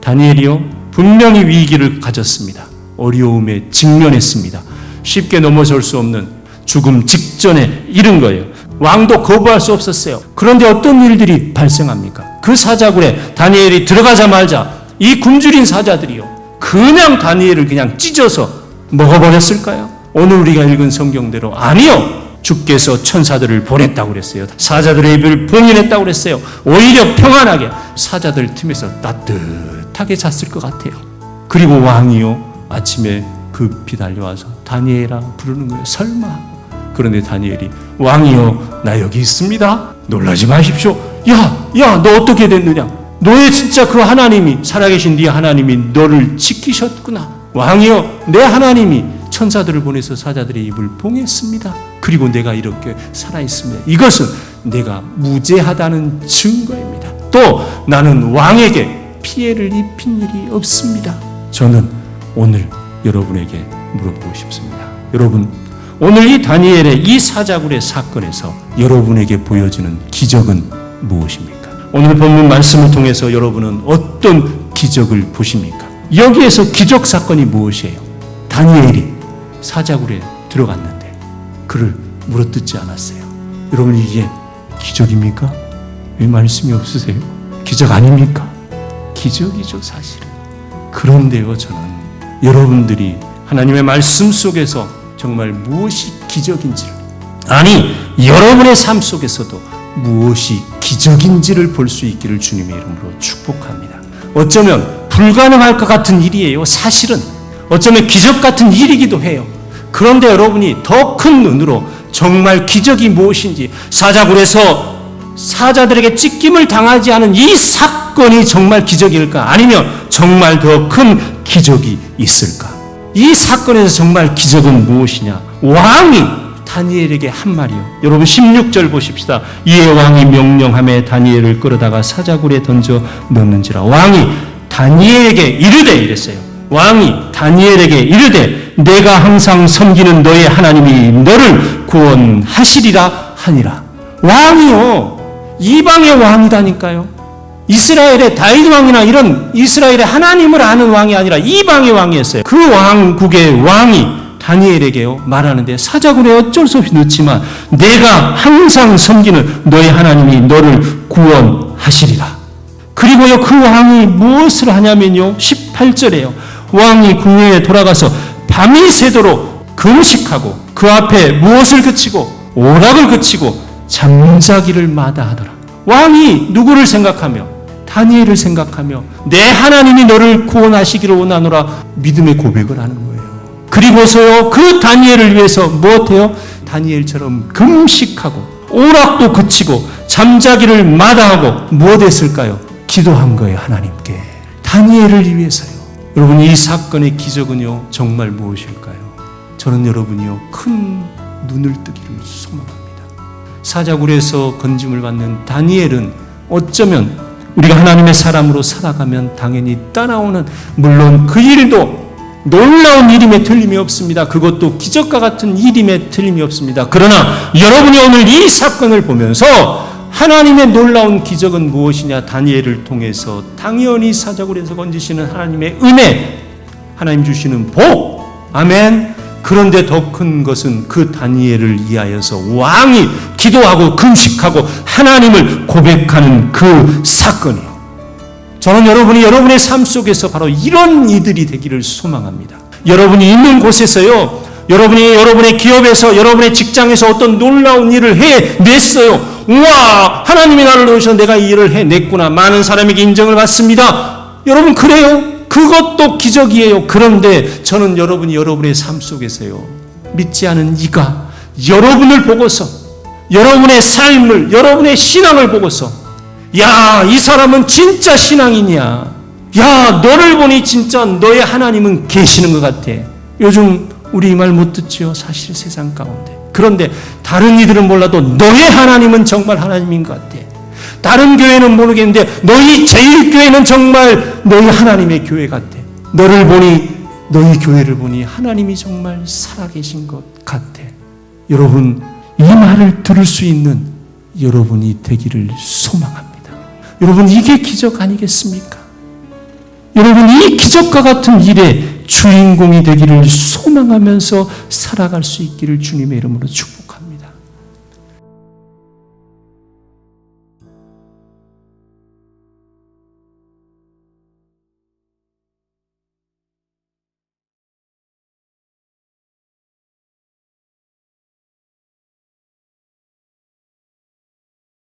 다니엘이요 분명히 위기를 가졌습니다. 어려움에 직면했습니다. 쉽게 넘어설 수 없는 죽음 직전에 이른 거예요. 왕도 거부할 수 없었어요. 그런데 어떤 일들이 발생합니까? 그 사자굴에 다니엘이 들어가자마자 이 굶주린 사자들이요. 그냥 다니엘을 그냥 찢어서 먹어버렸을까요? 오늘 우리가 읽은 성경대로 아니요. 주께서 천사들을 보냈다고 그랬어요. 사자들의 입을 봉인했다고 그랬어요. 오히려 평안하게 사자들 틈에서 따뜻하게 잤을 것 같아요. 그리고 왕이요 아침에 급히 달려와서 다니엘아 부르는 거예요. 설마 그런데 다니엘이 왕이요 나 여기 있습니다. 놀라지 마십시오. 야, 야, 너 어떻게 됐느냐? 너의 진짜 그 하나님이 살아계신 네 하나님이 너를 지키셨구나. 왕이요 내 하나님이 천사들을 보내서 사자들의 입을 봉했습니다. 그리고 내가 이렇게 살아 있습니다. 이것은 내가 무죄하다는 증거입니다. 또 나는 왕에게 피해를 입힌 일이 없습니다. 저는 오늘 여러분에게 물어보고 싶습니다. 여러분, 오늘 이 다니엘의 이 사자굴의 사건에서 여러분에게 보여지는 기적은 무엇입니까? 오늘 본문 말씀을 통해서 여러분은 어떤 기적을 보십니까? 여기에서 기적 사건이 무엇이에요? 다니엘이 사자굴에 들어갔는데 그를 물어뜯지 않았어요. 여러분 이게 기적입니까? 왜 말씀이 없으세요? 기적 아닙니까? 기적이죠 사실은. 그런데요 저는 여러분들이 하나님의 말씀 속에서 정말 무엇이 기적인지를 아니 여러분의 삶 속에서도 무엇이 기적인지를 볼 수 있기를 주님의 이름으로 축복합니다. 어쩌면 불가능할 것 같은 일이에요. 사실은 어쩌면 기적 같은 일이기도 해요. 그런데 여러분이 더 큰 눈으로 정말 기적이 무엇인지 사자굴에서 사자들에게 찢김을 당하지 않은 이 사건이 정말 기적일까? 아니면 정말 더 큰 기적이 있을까? 이 사건에서 정말 기적은 무엇이냐? 왕이 다니엘에게 한 말이요. 여러분 16절 보십시다. 이에 왕이 명령함에 다니엘을 끌어다가 사자굴에 던져 넣는지라. 왕이 다니엘에게 이르되 이랬어요. 왕이 다니엘에게 이르되 내가 항상 섬기는 너의 하나님이 너를 구원하시리라 하니라. 왕이요. 이방의 왕이다니까요. 이스라엘의 다윗 왕이나 이런 이스라엘의 하나님을 아는 왕이 아니라 이방의 왕이었어요. 그 왕국의 왕이 다니엘에게요 말하는데 사자굴에 어쩔 수 없이 넣지만 내가 항상 섬기는 너의 하나님이 너를 구원하시리라. 그리고요 그 왕이 무엇을 하냐면요 18절에요 왕이 궁에 돌아가서 밤이 새도록 금식하고 그 앞에 무엇을 그치고 오락을 그치고 잠자기를 마다하더라. 왕이 누구를 생각하며 다니엘을 생각하며 내 하나님이 너를 구원하시기를 원하노라 믿음의 고백을 하는 거예요. 그리고서요 그 다니엘을 위해서 무엇해요? 다니엘처럼 금식하고 오락도 그치고 잠자기를 마다하고 무엇했을까요? 기도한 거예요 하나님께 다니엘을 위해서요. 여러분 이 사건의 기적은요 정말 무엇일까요? 저는 여러분이요 큰 눈을 뜨기를 소망합니다. 사자굴에서 건짐을 받는 다니엘은 어쩌면 우리가 하나님의 사람으로 살아가면 당연히 따라오는 물론 그 일도 놀라운 일임에 틀림이 없습니다. 그것도 기적과 같은 일임에 틀림이 없습니다. 그러나 여러분이 오늘 이 사건을 보면서 하나님의 놀라운 기적은 무엇이냐? 다니엘을 통해서 당연히 사자굴에서 건지시는 하나님의 은혜, 하나님 주시는 복, 아멘. 그런데 더 큰 것은 그 다니엘을 위하여서 왕이 기도하고 금식하고 하나님을 고백하는 그 사건이에요. 저는 여러분이 여러분의 삶 속에서 바로 이런 이들이 되기를 소망합니다. 여러분이 있는 곳에서요, 여러분이 여러분의 기업에서, 여러분의 직장에서 어떤 놀라운 일을 해 냈어요. 우와, 하나님이 나를 놓으셔 내가 이 일을 해냈구나. 많은 사람에게 인정을 받습니다. 여러분, 그래요? 그것도 기적이에요. 그런데 저는 여러분이 여러분의 삶 속에서요, 믿지 않은 이가 여러분을 보고서, 여러분의 삶을, 여러분의 신앙을 보고서, 야, 이 사람은 진짜 신앙이냐? 야, 너를 보니 진짜 너의 하나님은 계시는 것 같아. 요즘 우리 이 말 못 듣지요. 사실 세상 가운데. 그런데 다른 이들은 몰라도 너의 하나님은 정말 하나님인 것 같아. 다른 교회는 모르겠는데 너희 제일교회는 정말 너희 하나님의 교회 같아. 너를 보니 너희 교회를 보니 하나님이 정말 살아계신 것 같아. 여러분 이 말을 들을 수 있는 여러분이 되기를 소망합니다. 여러분 이게 기적 아니겠습니까? 여러분 이 기적과 같은 일의 주인공이 되기를 소망하면서 살아갈 수 있기를 주님의 이름으로 축복합니다.